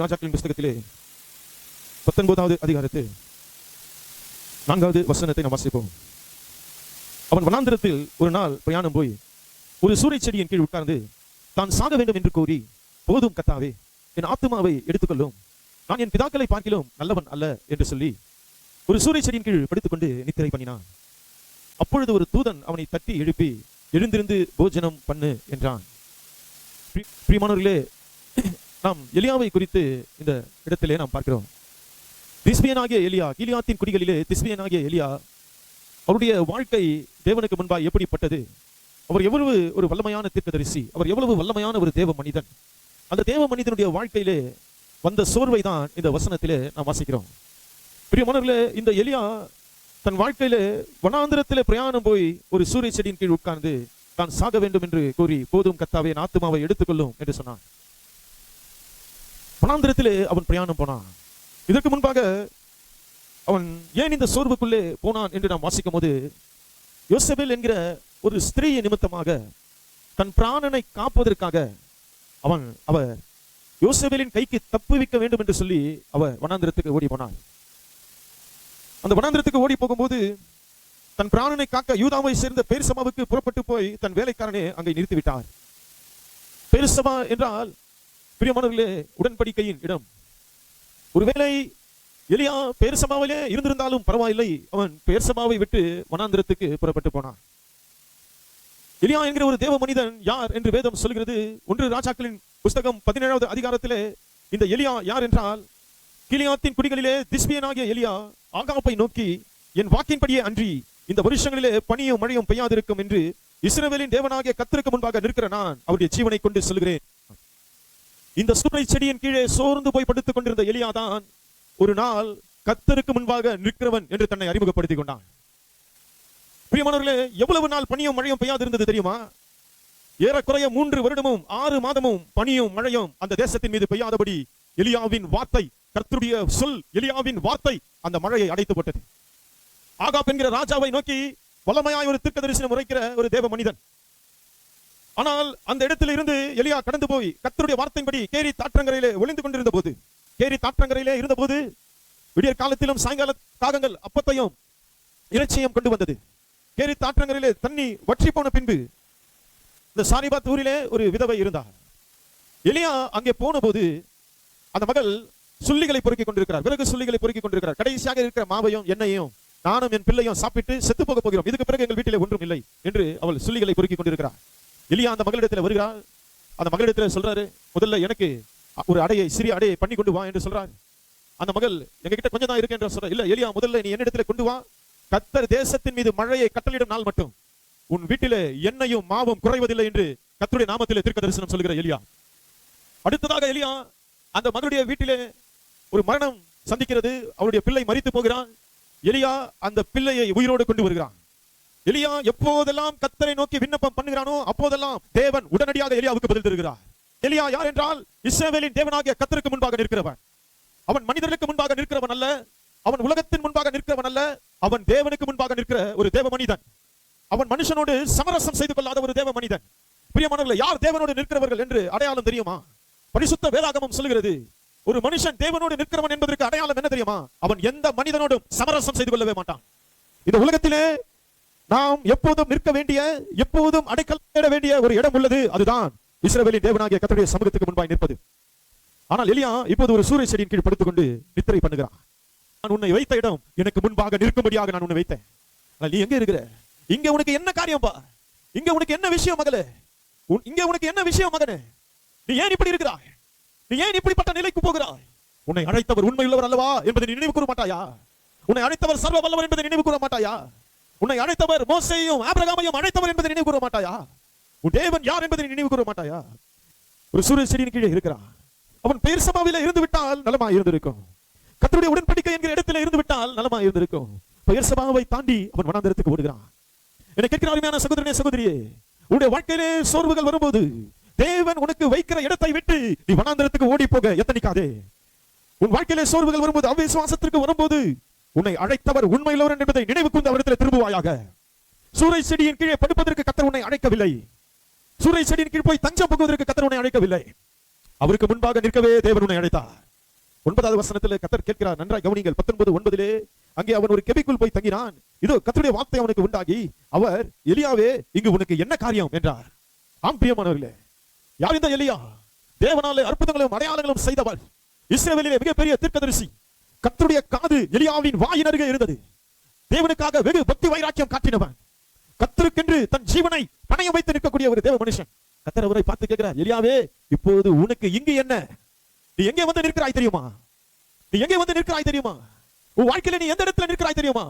ராஜாக்களின் புஸ்தகத்திலே பத்தொன்பதாவது அதிகாரத்தில் நான்காவது வசனத்தை நாம் வாசிப்போம். அவன் வனாந்திரத்தில் ஒரு நாள் பிரயாணம் போய் ஒரு சூரிய செடியின் கீழ் உட்கார்ந்து தான் சாக வேண்டும் என்று கூறி போதும் கத்தாவே என் ஆத்மாவை எடுத்துக்கொள்ளும். நான் என் பிதாக்களை பார்க்கிலும் நல்லவன் அல்ல என்று சொல்லி ஒரு சூரிய செடியின் கீழ் படுத்துக்கொண்டு நித்திரை பண்ணினான். அப்பொழுது ஒரு தூதன் அவனை தட்டி எழுப்பி எழுந்திருந்து போஜனம் பண்ணு என்றான். பிரி- பிரியமானவர்களே நாம் எலியாவை குறித்து இந்த இடத்திலே நாம் பார்க்கிறோம். திஸ்பியனாகிய எலியா கீலியாத்தின் குடிகளிலே திஸ்பியனாகிய எலியா அவருடைய வாழ்க்கை தேவனுக்கு முன்பாக எப்படிப்பட்டது? அவர் எவ்வளவு ஒரு வல்லமையான தீர்க்கதரிசி அவர் எவ்வளவு வல்லமையான ஒரு தேவ மனிதன். அந்த தேவ மனிதனுடைய வாழ்க்கையிலே வந்த சோர்வை தான் இந்த வசனத்திலே நாம் வாசிக்கிறோம். பிரியமானவர்களே இந்த எலியா தன் வாழ்க்கையிலே வனாந்திரத்திலே பிரயாணம் போய் ஒரு சூரிய செடியின் கீழ் உட்கார்ந்து தான் சாக வேண்டும் என்று கூறி போதும் கத்தாவே நாத்துமாவை ஆத்துமாவை எடுத்துக்கொள்ளும் என்று சொன்னான். வனாந்திரத்திலே அவன் பிரயாணம் போனான். இதற்கு முன்பாக அவன் ஏன் இந்த சோர்வுக்குள்ளே போனான் என்று நாம் வாசிக்கும் போது யோசபேல் என்கிற ஒரு ஸ்திரீயை நிமித்தமாக தன் பிராணனை காப்பதற்காக அவன் அவ யோசபேலின் கைக்கு தப்புவிக்க வேண்டும் என்று சொல்லி அவ வனாந்திரத்துக்கு ஓடி போனாள் அந்த வனாந்திரத்துக்கு ஓடி போகும்போது தன் பிராணனை காக்க யூதாவை சேர்ந்த பேரிசமாவுக்கு புறப்பட்டு போய் தன் வேலைக்காரனே அங்கே நிறுத்திவிட்டார். பேரிசமா என்றால் பிரியமானவர்களே உடன்படிக்கையின் இடம். ஒருவேளை எலியா பேர்சமாவிலே இருந்திருந்தாலும் பரவாயில்லை. அவன் பேர்சமாவை விட்டு வனாந்திரத்துக்கு புறப்பட்டு போனான். எலியா என்கிற ஒரு தேவ மனிதன் யார் என்று வேதம் சொல்கிறது. ஒன்று ராஜாக்களின் புஸ்தகம் பதினேழாவது அதிகாரத்திலே இந்த எலியா யார் என்றால் கிளியாத்தின் குடிகளிலே திஸ்பியனாகிய எலியா ஆகாப்பை நோக்கி என் வாக்கின்படியே அன்றி இந்த வருஷங்களிலே பனியும் மழையும் பெய்யாதிருக்கும் என்று இஸ்ரவேலின் தேவனாகிய கத்திற்கு முன்பாக நிற்கிற நான் அவருடைய ஜீவனை கொண்டு சொல்கிறேன். இந்த சூறை செடியின் கீழே சோர்ந்து போய் படுத்துக் கொண்டிருந்த எலியா தான் ஒரு நாள் கத்தருக்கு முன்பாக நிற்கிறவன் என்று தன்னை அறிமுகப்படுத்திக் கொண்டான். பிரியமானவர்களே எவ்வளவு நாள் பனியும் மழையும் பெய்யாது இருந்தது தெரியுமா? ஏறக்குறைய மூன்று வருடமும் ஆறு மாதமும் பனியும் மழையும் அந்த தேசத்தின் மீது பெய்யாதபடி எலியாவின் வார்த்தை கர்த்தருடைய சொல் எலியாவின் வார்த்தை அந்த மழையை அடைத்து போட்டது. ஆகாப் என்கிற ராஜாவை நோக்கி வல்லமையாய் ஒரு தீர்க்க தரிசனம் உரைக்கிற ஒரு தேவ மனிதன். ஆனால் அந்த இடத்தில் இருந்து எலியா கடந்து போய் கர்த்தருடைய வார்த்தையின்படி கேரி தாற்றங்கரையிலே ஒளிந்து கொண்டிருந்த போது கேரி தாற்றங்கரையிலே இருந்தபோது விடியற் காலத்திலும் சாயங்கால காகங்கள் அப்பத்தையும் இறைச்சியும் கொண்டு வந்தது. கேரி தாற்றங்கரையிலே தண்ணி வற்றி போன பின்பு இந்த சாரிபாத் ஊரிலே ஒரு விதவை இருந்தார். எலியா அங்கே போன போது அந்த மகள் சுள்ளிகளை பொறுக்கிக் கொண்டிருக்கிறார் விறகு சுள்ளிகளை பொறுக்கிக் கொண்டிருக்கிறார். கடைசியாக இருக்கிற மாவையும் எண்ணையும் நானும் என் பிள்ளையும் சாப்பிட்டு செத்து போக போகிறோம். இதுக்கு பிறகு எங்கள் வீட்டிலே ஒன்றும் இல்லை என்று அவள் சுள்ளிகளை பொறுக்கிக் கொண்டிருக்கிறார். எலியா அந்த மகளிடத்தில் வருகிறார் அந்த மகளிடத்தில் சொல்றாரு முதல்ல எனக்கு ஒரு அடையை சிறிய அடையை பண்ணி கொண்டு வா என்று சொல்றாரு. அந்த மகள் எங்ககிட்ட கொஞ்சம் தான் இருக்கு என்று சொல்ற. இல்ல எலியா முதல்ல நீ என்னிடத்துல கொண்டு வா. கத்தர் தேசத்தின் மீது மழையை கட்டளிடும் நாள் மட்டும். உன் வீட்டிலே எண்ணையும் மாவும் குறைவதில்லை என்று கத்தருடைய நாமத்திலே திருக்க தரிசனம் சொல்கிற எலியா. அடுத்ததாக எலியா அந்த மகளுடைய வீட்டிலே ஒரு மரணம் சந்திக்கிறது. அவருடைய பிள்ளை மறித்து போகிறான். எலியா அந்த பிள்ளையை உயிரோடு கொண்டு வருகிறான். எலியா எப்போதெல்லாம் கத்தரை நோக்கி விண்ணப்பம் பண்ணுகிறானோ அப்போதெல்லாம் தேவன் உடனடியாக எலியாவுக்கு பதில் தருகிறார். எலியா யார் என்றால் இஸ்ரேவேலின் தேவனாகிய கத்தருக்கு முன்பாக நிற்கிறவன். அவன் மனிதர்களுக்கு முன்பாக நிற்கிறவன் அல்ல அவன் உலகத்தின் முன்பாக நிற்கிறவன் அல்ல அவன் தேவனுக்கு முன்பாக நிற்கிற ஒரு தேவ மனிதன். அவன் மனுஷனோடு சமரசம் செய்து கொள்ளாத ஒரு தேவ மனிதன். பிரியமானவர்களே யார் தேவனோடு நிற்கிறவர்கள் என்று அடையாளம் தெரியுமா? பரிசுத்த வேதாகமம் சொல்கிறது ஒரு மனுஷன் தேவனோடு நிற்கிறவன் என்பதற்கு அடையாளம் என்ன தெரியுமா? அவன் எந்த மனிதனோடும் சமரசம் செய்து கொள்ளவே மாட்டான். இந்த உலகத்திலே நாம் எப்போதும் நிற்க வேண்டிய எப்போதும் அடைக்கல் தேட வேண்டிய ஒரு இடம் உள்ளது. அதுதான் இஸ்ரவேலின் தேவனாகிய கத்தருடைய சமூகத்துக்கு முன்பாய் நிற்பது. ஆனால் எலியா இப்போது ஒரு சூரிய செடியின் கீழ் படுத்துக்கொண்டு நித்திரை பண்ணுகிறான் நான் உன்னை வைத்த இடம் எனக்கு முன்பாக நிற்கும்படியாக நான் உன்னை வைத்தேன். நீ எங்க இருக்கிற? இங்க உனக்கு என்ன காரியம்பா இங்க உனக்கு என்ன விஷயம் மகளே? உன்- இங்க உனக்கு என்ன விஷயம் மகனே? நீ ஏன் இப்படி இருக்கிறாய்? நீ ஏன் இப்படிப்பட்ட நிலைக்கு போகிறாய்? உன்னை அழைத்தவர் உண்மையுள்ளவர் அல்லவா என்பதை நீ நினைவு கூற மாட்டாயா? உன்னை அழைத்தவர் சர்வ வல்லவர் என்பதை நினைவு கூற மாட்டாயா? உன்னை அழைத்தவர் மோசையும் ஆபிரகாமையும் அழைத்தவர் என்பதை நினைவு கூற மாட்டாயா? உன் தேவன் யார் என்பதை நினைவு கூற மாட்டாயா? ஒரு சூரிய செடியின் கீழே இருக்கிறான். அவன் பேர் சபாவில இருந்து விட்டால் நலமா இருந்திருக்கும். கத்தருடைய உடன்படிக்கை என்கிற இடத்துல இருந்து விட்டால் நலமா இருந்திருக்கும். பெயர் சபாவை தாண்டி அவன் வனாந்திரத்துக்கு ஓடுகிறான். என்னை கேட்கிற அருமையான சகோதரனே சகோதரியே உன்னுடைய வாழ்க்கையிலே சோர்வுகள் வரும்போது தேவன் உனக்கு வைக்கிற இடத்தை விட்டு நீ வனாந்திரத்துக்கு ஓடி போக எத்தனிக்காதே. உன் வாழ்க்கையிலே சோர்வுகள் வரும்போது அவிசுவாசத்திற்கு வரும்போது உன்னை அழைத்தவர் உண்மையிலவர் என்பதை நினைவு கூர்ந்து அவரிடத்தில் திரும்புவாயாக. சூறை செடியின் கீழே படுப்பதற்கு கத்தர் உன்னை அழைக்கவில்லை. சூறை செடியின் கீழ் போய் தஞ்சம் புகுவதற்கு கத்தர் உன்னை அழைக்கவில்லை. அவருக்கு முன்பாக நிற்கவே தேவன் உன்னை அழைத்தார். ஒன்பதாவது வசனத்தில் கத்தர் கேட்கிறார் நன்றாய் கவனிங்கள் பத்தொன்பது ஒன்பதிலே அங்கே அவன் ஒரு கெபிக்குள் போய் தங்கினான். இதோ கத்தருடைய வார்த்தை அவனுக்கு உண்டாகி அவர் எலியாவே இங்கு உனக்கு என்ன காரியம்? என்றார். ஆம் பிரியமானவர்களே யார் இந்த எலியா? தேவனாலே அற்புதங்களும் அடையாளங்களும் செய்தவர் இஸ்ரவேலிலே மிகப்பெரிய தீர்க்கதரிசி. கத்தருடைய காது எலியாவின் வாயினருகே இருந்தது. தேவனுக்காக வெகு பக்தி வைராக்கியம் காட்டினவன். கத்தருக்கென்று தன் ஜீவனை பணையம் வைத்து நிற்கக்கூடிய ஒரு தேவ மனுஷன். கத்தர் அவரை பார்த்து கேட்கிறார் எலியாவே இப்போது உனக்கு இங்கு என்ன? நீ எங்கே வந்து நிற்கிறாய் தெரியுமா? நீ எங்கே வந்து நிற்கிறாய் தெரியுமா? உன் வாழ்க்கையில நீ எந்த இடத்துல நிற்கிறாய் தெரியுமா?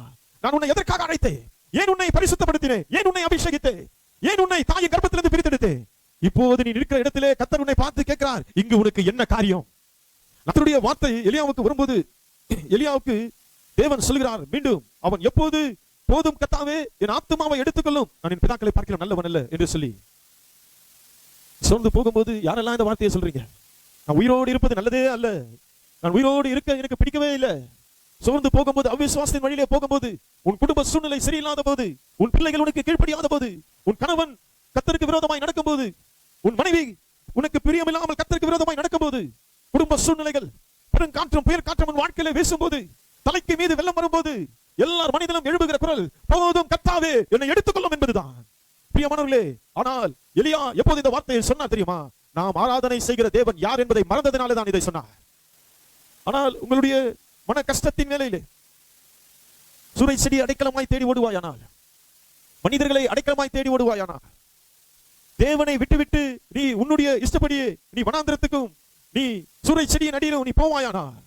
நான் உன்னை எதற்காக அழைத்தேன்? ஏன் உன்னை பரிசுத்தப்படுத்தினேன்? ஏன் உன்னை அபிஷேகித்தேன்? ஏன் உன்னை தாயின் கர்ப்பத்திலிருந்து பிரித்தெடுத்தேன்? இப்போது நீ நிற்கிற இடத்திலே கத்தர் உன்னை பார்த்து கேட்கிறார் இங்கு உனக்கு என்ன காரியம்? கத்தருடைய வார்த்தை எலியாவுக்கு வரும்போது எலியாவுக்கு தேவன் சொல்கிறார் மீண்டும் அவன் எப்போது? போதும் கத்தாவே என் ஆத்மாவை எடுத்துக்கொள்ளும். நான் என் பிதாக்களை பார்க்கிறேன் நல்லவன் அல்ல என்று சொல்லி. சோர்ந்து போகும்போது யாரெல்லாம் இந்த வார்த்தையை சொல்றீங்க? நான் உயிரோடு இருப்பது நல்லதே அல்ல. நான் உயிரோடு இருக்க எனக்கு பிடிக்கவே இல்லை. சோர்ந்து போகும்போது அவிசுவாசத்தின் வழியிலே போகும்போது உன் குடும்ப சூழ்நிலை சரியில்லாத போது உன் பிள்ளைகள் உனக்கு கீழ்ப்படியாத போது உன் கணவன் கத்தருக்கு விரோதமாய் நடக்கும்போது உன் மனைவி உனக்கு பிரியமில்லாமல் கத்தருக்கு விரோதமாய் நடக்கும்போது குடும்ப சூழ்நிலைகள் பெரும் காற்றும் புயல் காற்றும் உன் வாழ்க்கையில வீசும்போது தலைக்கு மீது வெள்ளம் வரும்போது எல்லார் மனிதனும் எழுப்புகிற குரல் போதும் கத்தாவே என்னை எடுத்துக்கொள்ளும் என்பதுதான். பிரியமானவர்களே ஆனால் எலியா எப்போது இந்த வார்த்தையை சொன்னா தெரியுமா? நாம் ஆராதனை செய்கிற தேவன் யார் என்பதை மறந்ததினாலே தான் இதை சொன்னார். ஆனால் உங்களுடைய மன கஷ்டத்தின் நிலையிலே சூறை செடி அடைக்கலமாய் தேடி ஓடுவாயானால் மனிதர்களை அடைக்கலமாய் தேடி ஓடுவாயானால் தேவனை விட்டுவிட்டு நீ உன்னுடைய இஷ்டப்படியே நீ வனாந்திரத்துக்கும் நீ சூறை செடியின் அடியில் நீ போவாயானார்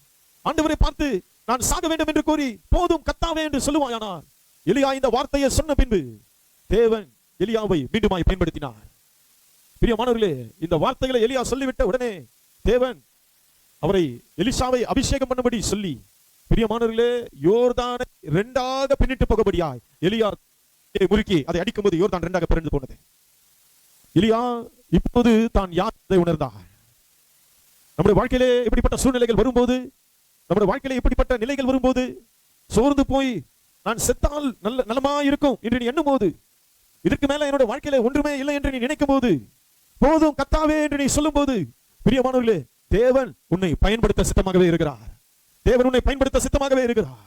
ஆண்டவரை பார்த்து நான் சாக வேண்டும் என்று கூறி போதும் கத்தாவே என்று சொல்லுவாயானார் எலியா இந்த வார்த்தையை சொன்ன பின்பு தேவன் எலியாவை மீண்டுமாய் பயன்படுத்தினார். பிரியமானவர்களே இந்த வார்த்தைகளை எலியா சொல்லிவிட்ட உடனே தேவன் அவரை எலிசாவை அபிஷேகம் பண்ணும்படி சொல்லி பிரியமானவர்களே யோர்தானை ரெண்டாக பின்னிட்டு போகபடியாய் எலியா முறுக்கி அதை அடிக்கும்போது யோர்தான் ரெண்டாக பிறந்து போனது. எலியா இப்போது தான் யார் உணர்ந்தார். நம்முடைய வாழ்க்கையிலே இப்படிப்பட்ட சூழ்நிலைகள் வரும்போது நம்முடைய வாழ்க்கையிலே இப்படிப்பட்ட நிலைகள் வரும்போது சோர்ந்து போய் நான் செத்தால் நல்ல நலமா இருக்கும் என்று நீ எண்ணும் போது இதற்கு மேல என்னோட வாழ்க்கையில ஒன்றுமே இல்லை என்று நீ நினைக்கும் போது போதும் கத்தாவே என்று நீ சொல்லும் போது பிரியமானவர்களே தேவன் உன்னை பயன்படுத்த சித்தமாகவே இருக்கிறார். தேவன் உன்னை பயன்படுத்த சித்தமாகவே இருக்கிறார்.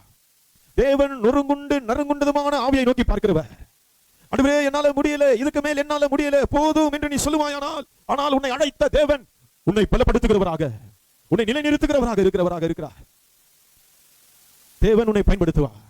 தேவன் நொறுங்குண்டு நறுங்குண்டதுமான ஆவியை நோக்கி பார்க்கிறவர். அடுவே என்னால முடியல இதுக்கு மேல் என்னால முடியல போதும் என்று நீ சொல்லுவாயானால் ஆனால் உன்னை அழைத்த தேவன் உன்னை பலப்படுத்துகிறவராக உன்னை நிலைநிறுத்துகிறவராக இருக்கிறவராக இருக்கிறார். தேவன் உன்னை பயன்படுத்துவார்.